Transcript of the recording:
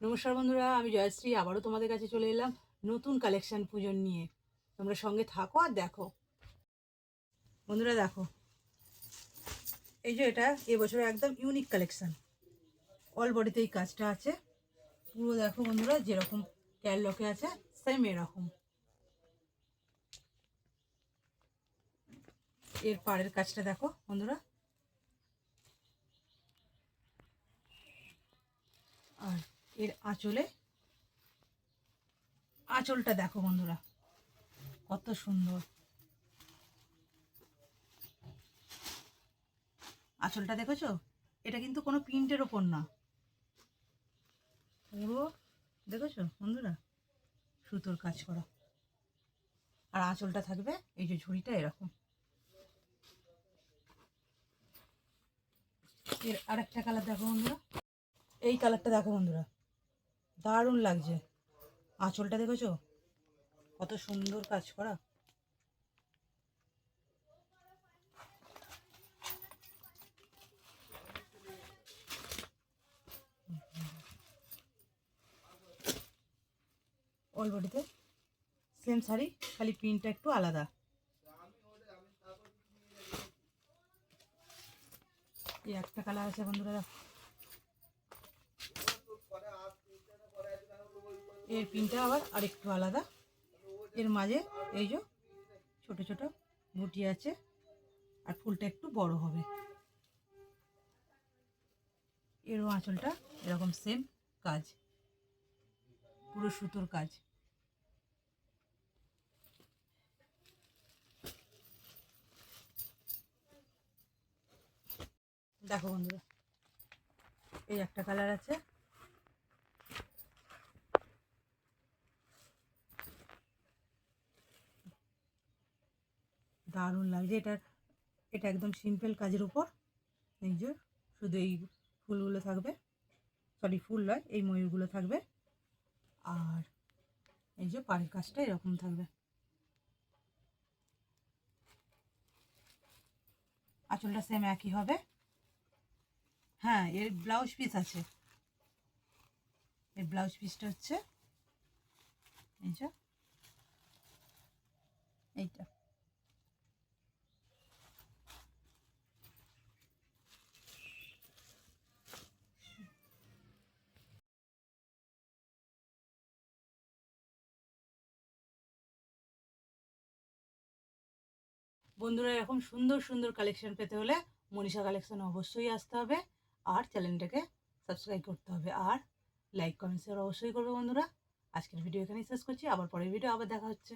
নমস্কার বন্ধুরা, আমি জয়শ্রী, আবারও তোমাদের কাছে চলে এলাম নতুন কালেকশন পুজোর নিয়ে। তোমরা সঙ্গে থাকো আর দেখো। বন্ধুরা, দেখো। এই যে এটা, এবছর একদম ইউনিক কালেকশন অল বডিতে এই কাজটা আছে। পুরো দেখো বন্ধুরা, যেরকম ক্যারলকে আছে সেম এরকম। এর পাড়ের কাজটা দেখো বন্ধুরা আর এর আঁচলে, আঁচলটা দেখো বন্ধুরা, কত সুন্দর। আঁচলটা দেখেছ? এটা কিন্তু কোনো প্রিন্টের ওপর না। পুরো দেখেছ বন্ধুরা? সুতোর কাজ করা। আর আঁচলটা থাকবে, এই যে ঝুড়িটা এরকম। এর আরেকটা কালার দেখো বন্ধুরা। এই কালারটা দেখো বন্ধুরা। দারুণ লাগছে। আঁচলটা দেখেছ? কত সুন্দর কাজ করা। অল বডিতে সেম শাড়ি, খালি প্রিন্টটা একটু আলাদা। একটা কালার আছে বন্ধুরা এর পিনটা আবার আরেকটু আলাদা। এর মাঝে এই যে ছোট ছোট বুটি আছে, আর ফুলটা একটু বড় হবে। এরও আঁচলটা এরকম সেম কাজ, পুরো সুতোর কাজ। দেখো বন্ধুরা, এই একটা কালার আছে। দারুণ লাগছে। এটা এটা একদম সিম্পল কাজের উপর। এই যে, শুধু এই ফুলগুলো থাকবে। সরি ফুল নয়, এই ময়ূরগুলো থাকবে। আর এই যে, পাড়ের কাজটা এরকম থাকবে। আঁচলটা সেম একই হবে। হ্যাঁ এর ব্লাউজ পিস আছে। এর ব্লাউজ পিসটা হচ্ছে, এই যে, এইটা। বন্ধুরা, এরকম সুন্দর সুন্দর কালেকশন পেতে হলে মনীষা কালেকশন অবশ্যই আসতে হবে আর চ্যানেলটাকে সাবস্ক্রাইব করতে হবে আর লাইক কমেন্ট শেয়ার অবশ্যই করবে বন্ধুরা। আজকের ভিডিও এখানেই শেষ করছি, আবার পরের ভিডিও আবার দেখা হচ্ছে।